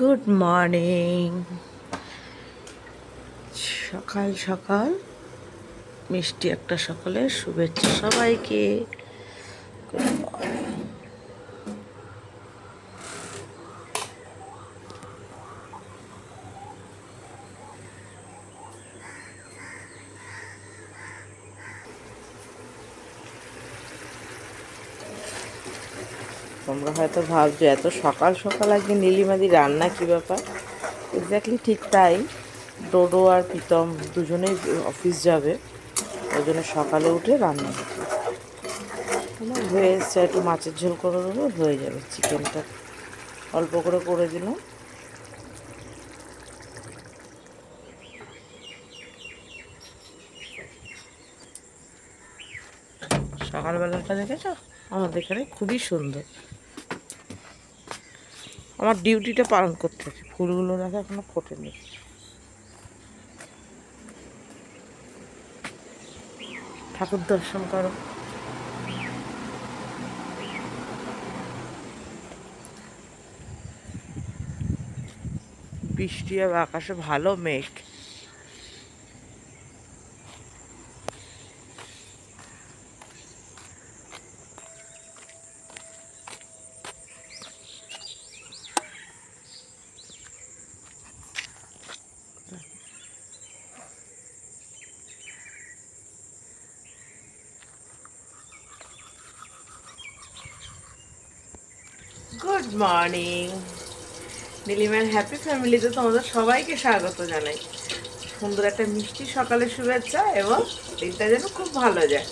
Good morning সকাল সকাল। মিষ্টি একটা সকালে শুভেচ্ছা সবাইকে। Good morning. তোমরা হয়তো ভাবছ, এত সকাল সকাল আজকে নীলিমাদি রান্না কী ব্যাপার? এক্স্যাক্টলি ঠিক তাই। ডোডো আর প্রীতম দুজনেই অফিস যাবে, ওই জন্য সকালে উঠে রান্না আমার হয়ে এসছে, একটু মাছের ঝোল করে দেবো, হয়ে যাবে চিকেনটা। অল্প করে করে দিলাম। সকালবেলাটা দেখেছ? আমাদের এখানে খুবই সুন্দর। আমার ডিউটিটা পালন করতে হচ্ছে। ফুলগুলো দেখো এখনও ফোটেনি। ঠাকুর দর্শন করো। বৃষ্টি আর আকাশে ভালো মেঘ। Good morning. নীলিমার হ্যাপি ফ্যামিলিতে তোমাদের সবাইকে স্বাগত জানাই। সুন্দর একটা মিষ্টি সকালের শুভেচ্ছা এবং দিনটা যেন খুব ভালো যায়।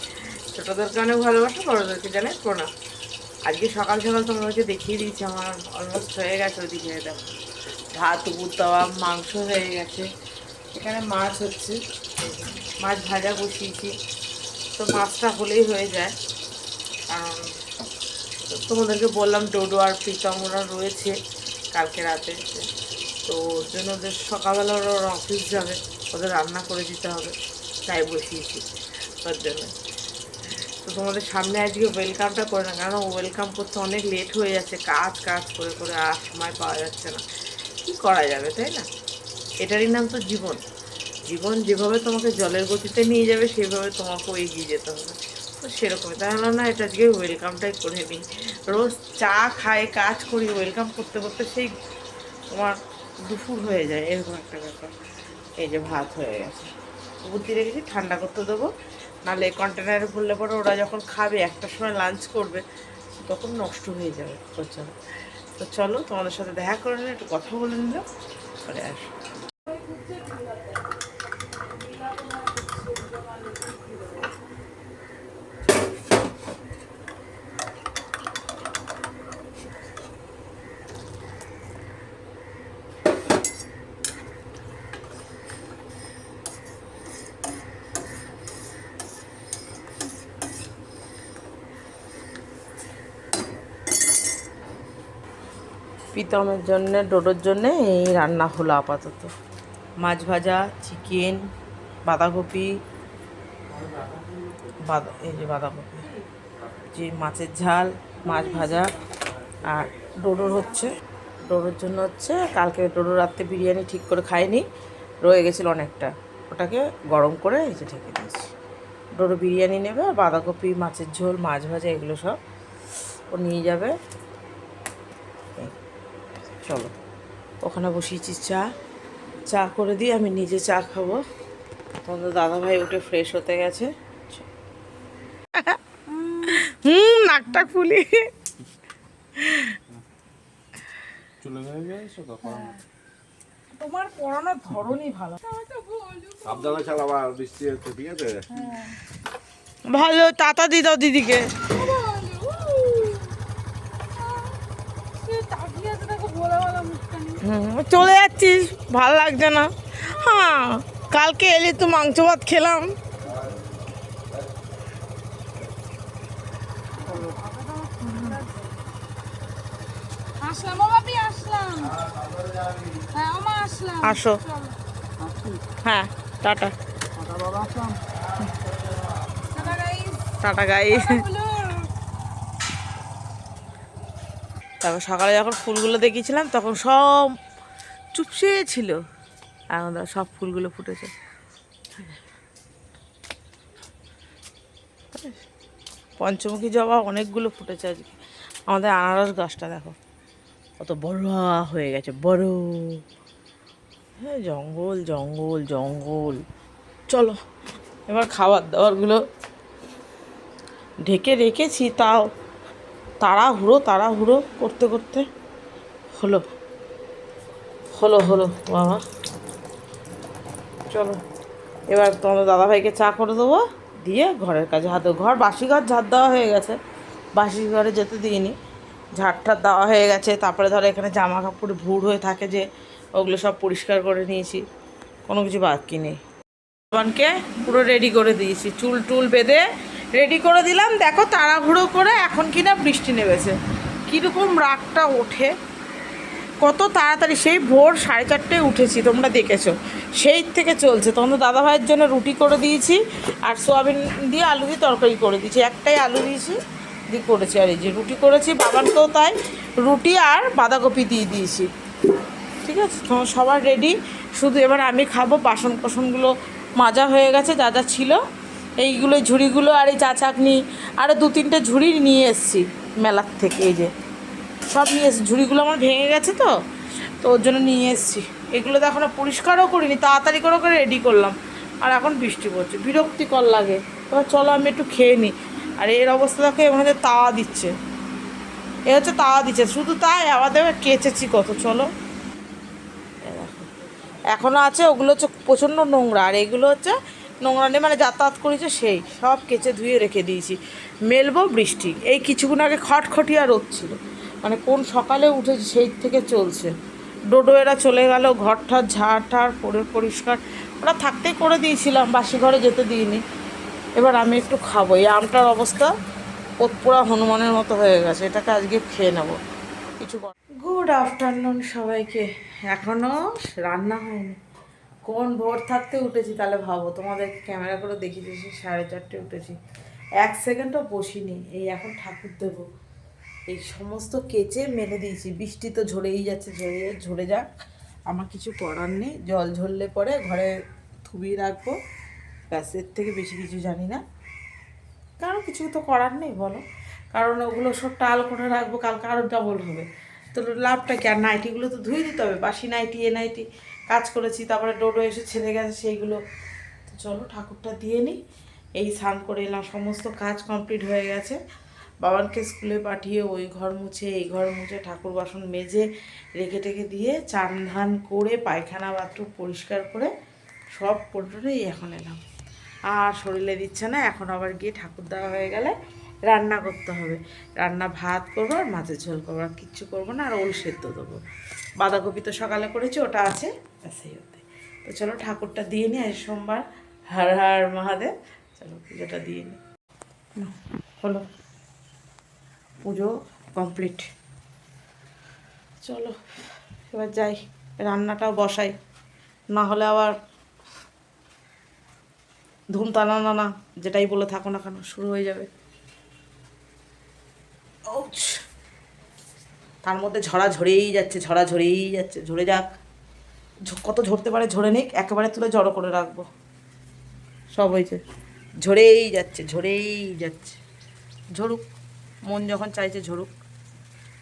ছোটোদেরকে অনেক ভালোবাসা, বড়োদেরকে জানাই প্রণাম। আজকে সকাল সকাল তোমাদেরকে দেখিয়ে দিয়েছি, আমার অলমোস্ট হয়ে গেছে ওদিকে দেখো ভাত উপুর দেওয়া মাংস হয়ে গেছে। এখানে মাছ হচ্ছে, মাছ ভাজা বসিয়েছি। তো মাছটা হলেই হয়ে যায়। কারণ তোমাদেরকে বললাম ডোডো আর প্রীতম, ওরা রয়েছে কালকে রাতে। তো ওর জন্য ওদের সকালবেলা ওরা ওরা অফিস যাবে, ওদের রান্না করে দিতে হবে, তাই বসিয়েছি ওর জন্য। তো তোমাদের সামনে আজকে ওয়েলকামটা করে না কারণ ওয়েলকাম করতে অনেক লেট হয়ে যাচ্ছে, কাজ কাজ করে করে আর সময় পাওয়া যাচ্ছে না। কি করা যাবে, তাই না? এটারই নাম তো জীবন। জীবন যেভাবে তোমাকে জলের গতিতে নিয়ে যাবে, সেভাবে তোমাকেও এগিয়ে যেতে হবে। তো সেরকমই। তাহলে না এটা আজকে ওয়েলকামটাই করে নিই। রোজ চা খাই কাজ করি ওয়েলকাম করতে করতে সেই তোমার দুপুর হয়ে যায়, এরকম একটা ব্যাপার। এই যে ভাত হয়ে গেছে। বুদ্ধি রেখেছি, ঠান্ডা করতে দেবো। নাহলে কন্টেনারে ভরলে পরে ওরা যখন খাবে একটা সময় লাঞ্চ করবে, তখন নষ্ট হয়ে যাবে প্রচুর। তো চলো তোমাদের সাথে দেখা করে নিলে একটু কথা বলে নিলাম, পরে আসো প্রীতমের জন্য, ডোডোর জন্য এই রান্না হলো আপাতত। মাছ ভাজা চিকেন বাঁধাকপি, বাঁধা, এই যে বাঁধাকপি, যে মাছের ঝাল, মাছ ভাজা, আর ডোডোর হচ্ছে, ডোডোর জন্য হচ্ছে কালকে ডোডো রাত্রে বিরিয়ানি ঠিক করে খায়নি রয়ে গেছিল অনেকটা। ওটাকে গরম করে যে ঢেকে দিয়েছি। ডোডো বিরিয়ানি নেবে, আর বাঁধাকপি, মাছের ঝোল, মাছ ভাজা, এগুলো সব ও নিয়ে যাবে। চলো। ওখানে বসিয়েছি চা। চা করে দিয়ে আমি নিজে চা খাব। তখন তোমাদের দাদাভাই উঠে ফ্রেশ হতে গেছে। হুম নাকটা খুলি চলে গেছে তখন তোমার পড়ানোর ধরনই ভালো। সাবধানে চালাবা বৃষ্টি হচ্ছে ঠিক আছে? ভালো টাটা দি দাও দিদিকে। চলে যাচ্ছিস ভালো লাগছে না। হ্যাঁ কালকে এলি তো মাংস ভাত খেলাম। হ্যাঁ আসো। হ্যাঁ টাটা। টাটা গাই বলো তারপর সকালে যখন ফুলগুলো দেখিয়েছিলাম, তখন সব চুপসে ছিল। এখন সব ফুলগুলো ফুটেছে। পঞ্চমুখী জবা অনেকগুলো ফুটেছে আজকে। আমাদের আনারস গাছটা দেখো, কত বড় হয়ে গেছে, বড়। হ্যাঁ জঙ্গল জঙ্গল জঙ্গল। চলো, এবার খাবার দাবারগুলো ঢেকে রেখেছি, তাও তাড়াহুড়ো তাড়াহুড়ো করতে করতে হলো। হলো হলো, বাবা। চলো, এবার তোমাদের দাদাভাইকে চা করে দেবো, দিয়ে ঘরের কাজে, হাতে, ঘর, বাসি ঘর ঝাড় দেওয়া হয়ে গেছে। বাসি ঘরে যেতে দিইনি ঝাড় ঠাড় দেওয়া হয়ে গেছে। তারপরে ধরো এখানে জামা কাপড় ভুড় হয়ে থাকে যে, ওগুলো সব পরিষ্কার করে নিয়েছি, কোনো কিছু বাকি নেই। ভগবানকে পুরো রেডি করে দিয়েছি। চুল টুল বেঁধে রেডি করে দিলাম। দেখো তাড়াহুড়ো করে এখন কিনা বৃষ্টি নেমেছে। কীরকম রাগটা ওঠে। কত তাড়াতাড়ি সেই ভোর সাড়ে চারটেয় উঠেছি, তোমরা দেখেছ। সেই থেকে চলছে। তোমাদের দাদাভাইয়ের জন্য রুটি করে দিয়েছি আর সোয়াবিন দিয়ে আলু দিয়ে তরকারি করে দিয়েছি। একটাই আলু দিয়েছি, দিয়ে করেছি। আর এই যে রুটি করেছি বাবার তো তাই রুটি আর বাঁধাকপি দিয়ে দিয়েছি। ঠিক আছে? তো সবার রেডি শুধু এবার আমি খাব। বাসন কোসনগুলো মাজা হয়ে গেছে, যা যা ছিল। এইগুলো ঝুড়িগুলো আর এই চা চাকনি আরও দু তিনটে ঝুড়ি নিয়ে এসেছি মেলার থেকে, এই যে। সব নিয়ে এসেছি। ঝুড়িগুলো আমার ভেঙে গেছে তো তো ওর জন্য নিয়ে এসেছি। এগুলো তো এখনও পরিষ্কারও করিনি, তাড়াতাড়ি করে করে রেডি করলাম। আর এখন বৃষ্টি পড়ছে, বিরক্তিকর লাগে। এবার চলো আমি একটু খেয়ে নিই আর এর অবস্থা দেখো এর মধ্যে তাওয়া দিচ্ছে। এ হচ্ছে তাওয়া দিচ্ছে, শুধু তাই, আমাদের কেচেছি কত, চলো। এখনও আছে, ওগুলো হচ্ছে প্রচণ্ড নোংরা, আর এগুলো হচ্ছে নোংরা নেই মানে যাতায়াত করেছে সেই, সব কেচে ধুয়ে রেখে দিয়েছি। মেলবো বৃষ্টি, এই কিছুক্ষণ আগে খটখটিয়া রোদ ছিল। মানে কোন সকালে উঠেছি সেই থেকে চলছে। ডোডো এরা চলে গেল, ঘরটার ঝাড় ঠাড় পরে পরিষ্কার। ওরা থাকতেই করে দিয়েছিলাম, বাসি ঘরে যেতে দিইনি। এবার আমি একটু খাব। এই আমটার অবস্থা পোতপোড়া হনুমানের মতো হয়ে গেছে। এটাকে আজকে খেয়ে নেব। কিছু গুড আফটারনুন সবাইকে। এখনও রান্না হয়নি। কোন ভোর থাকতে উঠেছি তাহলে ভাবো। তোমাদেরকে ক্যামেরা করে দেখিয়ে দিয়েছি সাড়ে চারটে উঠেছি। এক সেকেন্ডও বসিনি। এই এখন ঠাকুর দেবো। এই সমস্ত কেচে মেলে দিয়েছি। বৃষ্টি তো ঝরেই যাচ্ছে, ঝরে ঝরে যাক। আমার কিছু করার নেই। জল ঝরলে পরে ঘরে থুবিয়ে রাখব। ব্যাস, এর থেকে বেশি কিছু জানি না। কারণ কিছু তো করার নেই, বলো। কারণ ওগুলো সব টাল করে রাখব। কালকে আরও ডবল হবে। তো লাভটা কি? আর নাইটিগুলো তো ধুয়ে দিতে হবে। বাসি নাইটি, এ নাইটি। কাজ করেছি, তারপরে ডোডো এসে ছেড়ে গেছে, সেইগুলো। তো চলো ঠাকুরটা দিয়ে নিই এই স্নান করে এলাম, সমস্ত কাজ কমপ্লিট হয়ে গেছে। বাবানকে স্কুলে পাঠিয়ে ওই ঘর মুছে, এই ঘর মুছে ঠাকুর বাসন মেজে, রেখে টেখে দিয়ে চান ধান করে, পায়খানা বাথরুম পরিষ্কার করে সব পটরেই এখন এলাম। আর শরীরে দিচ্ছে না, এখন আবার গিয়ে ঠাকুর দেওয়া হয়ে গেলে রান্না করতে হবে। রান্না ভাত করব আর মাছের ঝোল করব, আর কিচ্ছু করব না, আর ওল সেদ্ধ দেবো। বাঁধাকপি তো সকালে করেছি, ওটা আছে। সেই হতে তো চলো ঠাকুরটা দিয়ে নিই, আজ সোমবার। হার হার মহাদেব, চলো পুজোটা দিয়ে নিই। হলো। পুজো কমপ্লিট। চলো, এবার যাই, রান্নাটাও বসাই। না হলে আবার ধুম টানা না যেটাই বলে থাকো না কেন, শুরু হয়ে যাবে। তার মধ্যে ঝরা ঝরেই যাচ্ছে ঝরা ঝরেই যাচ্ছে, ঝরে যাক। কত ঝরতে পারে ঝরে নিক একেবারে তুলে জড়ো করে রাখব। সব হয়েছে। ঝরেই যাচ্ছে ঝরেই যাচ্ছে। ঝরুক মন যখন চাইছে ঝরুক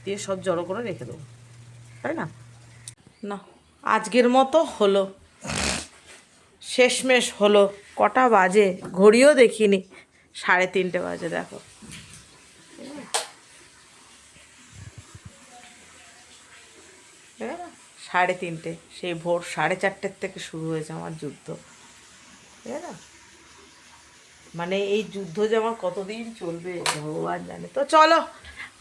দিয়ে সব জড়ো করে রেখে দেবো। তাই না? না। আজকের মতো হলো। শেষমেশ হলো। কটা বাজে? ঘড়িও দেখিনি। সাড়ে তিনটে বাজে দেখো দেখো না? সাড়ে তিনটে, সেই ভোর সাড়ে চারটের থেকে শুরু হয়েছে আমার যুদ্ধ। ঠিক আছে? মানে এই যুদ্ধ যে আমার কতদিন চলবে, ভগবান জানে। তো চলো,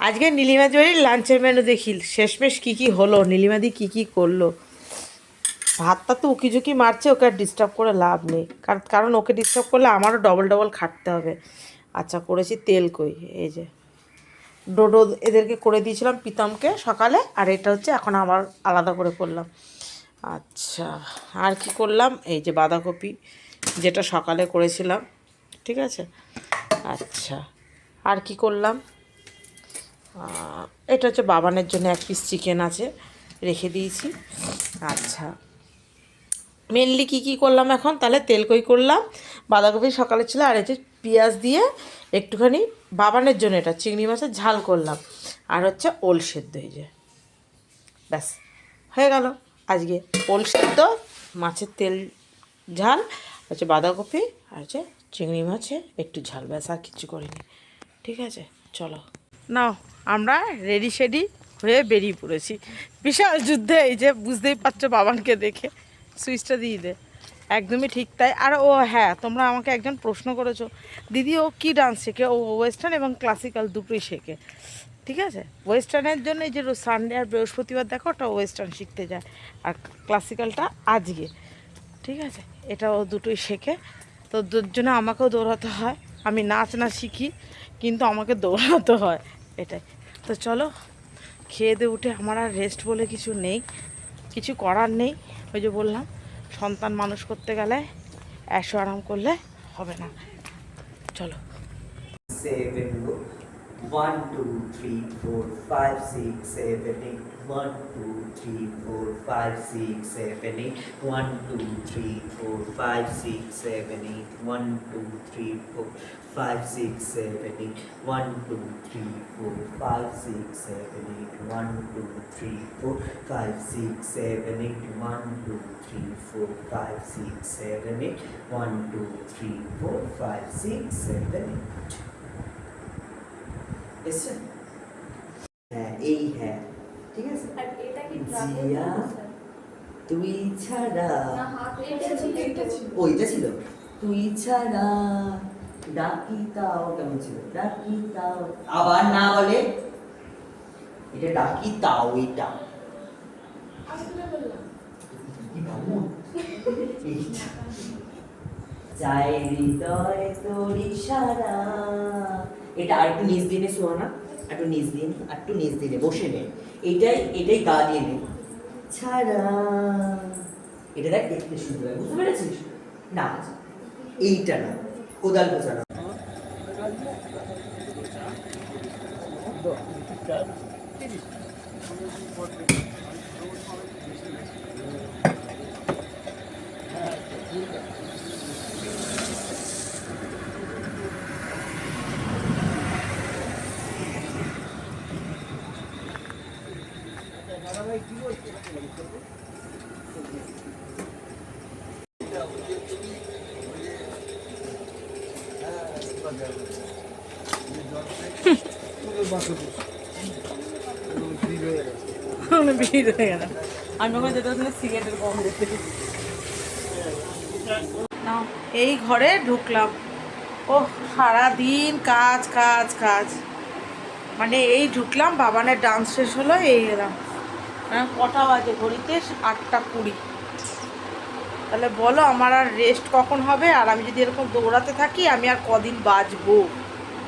আজকে নীলিমা বাড়ির লাঞ্চের মেনু দেখি। শেষমেশ কী কী হলো? নীলিমাদি কী কী করল? ভাতটা তো উকি ঝুঁকি মারছে, ওকে আর ডিস্টার্ব করে লাভ নেই। কারণ ওকে ডিস্টার্ব করলে আমারও ডবল ডবল খাটতে হবে। আচ্ছা করেছি তেল কই, এই যে। ডোডো এদেরকে করে দিয়েছিলাম পিতামকে সকালে, আর এটা হচ্ছে এখন আবার আলাদা করে করলাম। আচ্ছা আর কি করলাম? এই যে বাঁধাকপি, যেটা সকালে করেছিলাম, ঠিক আছে? আচ্ছা আর কি করলাম? এটা হচ্ছে বাবানের জন্য এক পিস চিকেন আছে, রেখে দিয়েছি। আচ্ছা। মেনলি কি কি করলাম এখন? তাহলে তেল কই করলাম? বাঁধাকপি সকালে ছিল আর এই যে পেঁয়াজ দিয়ে একটুখানি বাবানের জন্য এটা চিংড়ি মাছের ঝাল করলাম। আর হচ্ছে ওল সেদ্ধ এই যে। ব্যাস, হয়ে গেল। আজকে ওল সেদ্ধ, মাছের তেল ঝাল, হচ্ছে বাঁধাকপি আর হচ্ছে চিংড়ি মাছে একটু ঝাল। ব্যাস, আর কিছু করিনি। ঠিক আছে, চলো। নাও, আমরা রেডি শেডি হয়ে বেরিয়ে পড়েছি। বিশাল যুদ্ধে এই যে বুঝতেই পারছ বাবানকে দেখে। সুইচটা দিয়ে দে। একদমই ঠিক তাই। আর ও হ্যাঁ তোমরা আমাকে একজন প্রশ্ন করেছ। দিদি, ও কী ডান্স শেখে? ও ওয়েস্টার্ন এবং ক্লাসিক্যাল দুটোই শেখে। ঠিক আছে? ওয়েস্টার্নের জন্য যে সানডে আর বৃহস্পতিবার দেখো, ওটা ওয়েস্টার্ন শিখতে যায়। আর ক্লাসিক্যালটা আজকে। ঠিক আছে? এটা ও দুটোই শেখে। তো দুর জন্য আমাকেও দৌড়াতে হয়। আমি নাচ না শিখি, কিন্তু আমাকে দৌড়াতে হয়। এটাই। তো চলো, খেয়ে দিয়ে উঠে। আমার আর রেস্ট বলে কিছু নেই। কিছু করার নেই। ওই যে বললাম, সন্তান মানুষ করতে গেলে অ্যাশো আরাম করলে হবে না। চলো। Seven one two three four five six seven eight 1, 2, 3, 4, 5, 6, 7, 8. 1, 2, 3, 4, 5, 6, 7, 8. 1, 2, 3, 4, 5, 6, 7, 8. 1, 2, 3, 4, 5, 6, 7, 8. 1, 2, 3, 4, 5, 6, 7, 8. 1, 2, 3, 4, 5, 6, 7, 8. 1, 2, 3, 4, 5, 6, 7, 8. Yes, sir. Uh, A, uh, ঠিক আছে? জিয়া তুই ছাড়া ওইটা ছিল। তুই ছাড়া ডাকি তাও কেমন ছিল? ডাকি তাও। আবার না বলে? এটা ডাকি তাও এটা। চাই হৃদয় তোর ইশারা। এটা আর একটু নিচ দিনে শোনা না। একটু নিচ দিন, একটু নিচ দিনে বসে নে। এটাই এটাই গা দিয়ে নে ছাড়া। এটা দেখ, দেখতে সুন্দর হয় বুঝতে পেরেছিস? না, এইটা না, কোদাল বোঝানো আমি ওখানে যেতে নাও, এই ঘরে ঢুকলাম। ও সারাদিন কাজ কাজ কাজ। মানে এই ঢুকলাম, বাবানের ডান্স শেষ হলো, এই এলাম। কটা বাজে ঘড়িতে? আটটা কুড়ি। তাহলে বলো আমার আর রেস্ট কখন হবে? আর আমি যদি এরকম দৌড়াতে থাকি আমি আর কদিন বাঁচবো?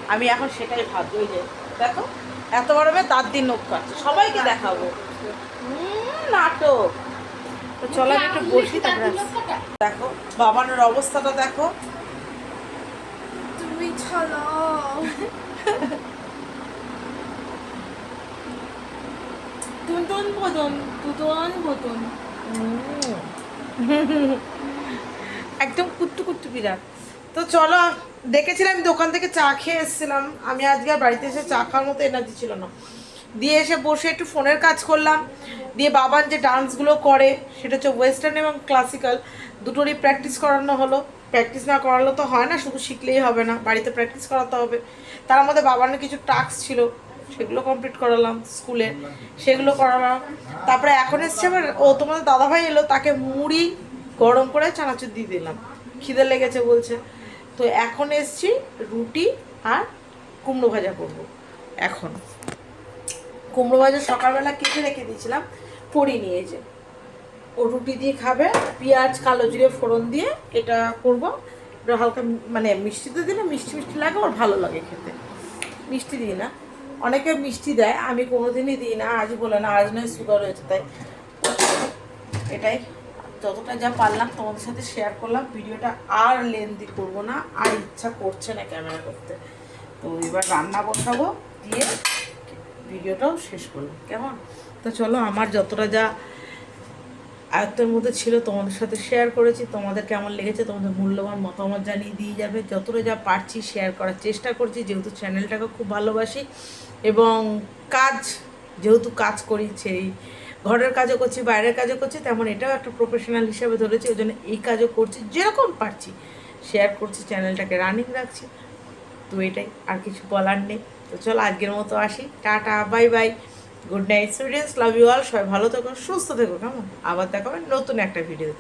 আমি এখন সেটাই ভাবছি ওই যে দেখো এত বড় মেয়ে তার দিন নখ কাটছে। সবাইকে দেখাবো। নাটক। তো চলো আমি একটু বসি তারপরে দেখো বাবানের অবস্থাটা দেখো। তুমি চলো। তুনতুন মতন তুতন মতন একদম কুট্টু কুট্টু বিরাট তো চলো, দেখেছিলাম দোকান থেকে চা খেয়ে এসেছিলাম। আমি আজকে আর বাড়িতে এসে চা খাওয়ার মতো এনার্জি ছিল না। দিয়ে এসে বসে একটু ফোনের কাজ করলাম। দিয়ে বাবান যে ডান্সগুলো করে, সেটা হচ্ছে ওয়েস্টার্ন এবং ক্লাসিক্যাল দুটোরই প্র্যাকটিস করানো হলো। প্র্যাকটিস না করালে তো হয় না, শুধু শিখলেই হবে না। বাড়িতে প্র্যাকটিস করাতে হবে। তার মধ্যে বাবানের কিছু টাস্ক ছিল। সেগুলো কমপ্লিট করালাম স্কুলে সেগুলো করালাম। তারপরে এখন এসছে আবার, ও তোমাদের দাদাভাই এলো, তাকে মুড়ি গরম করে চানাচুর দিয়ে দিলাম। খিদে লেগেছে বলছে। তো এখন এসছি রুটি আর কুমড়ো ভাজা করব, এখন। কুমড়ো ভাজা সকালবেলা কেটে রেখে দিয়েছিলাম পরি নিয়েছে ও রুটি দিয়ে খাবে, পেঁয়াজ, কালো জিরে, ফোড়ন দিয়ে এটা করব। হালকা মানে মিষ্টিতে দিলে মিষ্টি মিষ্টি লাগে, ওর ভালো লাগে খেতে। মিষ্টি দিই না। অনেকে মিষ্টি দেয়, আমি কোনোদিনই দিই না আজ বলে না, আজ নয়, সুগার হয়েছে, তাই। এটাই। যতটা যা পারলাম তোমাদের সাথে শেয়ার করলাম, ভিডিওটা আর লেন্দি করব না, আর ইচ্ছা করছে না ক্যামেরা করতে। তো এবার রান্না বসাবো, দিয়ে ভিডিওটাও শেষ করলাম কেমন? তো চলো, আমার যতটা যা আয়ত্তের মধ্যে ছিল, তোমাদের সাথে শেয়ার করেছি, তোমাদের কেমন লেগেছে, তোমাদের মূল্যবান মতামত জানিয়ে দিয়ে যাবে। যতটা যা পারছি শেয়ার করার চেষ্টা করছি, যেহেতু চ্যানেলটাকে খুব ভালোবাসি এবং কাজ, যেহেতু কাজ করি, সেই ঘরের কাজও করছি, বাইরের কাজও করছি, তেমন এটাও একটা প্রফেশনাল হিসাবে ধরেছি, ওই জন্য এই কাজও করছি, যেরকম পারছি। শেয়ার করছি চ্যানেলটাকে রানিং রাখছি, তো এটাই, আর কিছু বলার নেই। তো চলো, আজকের মতো আসি। Tata bye bye good night students love you all সবাই ভালো থেকো, সুস্থ থেকো, কেমন? আবার দেখাবেন নতুন একটা ভিডিও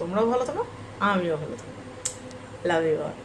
তোমরাও ভালো থাকো, আমিও ভালো থাকো। লাভ ইউ অল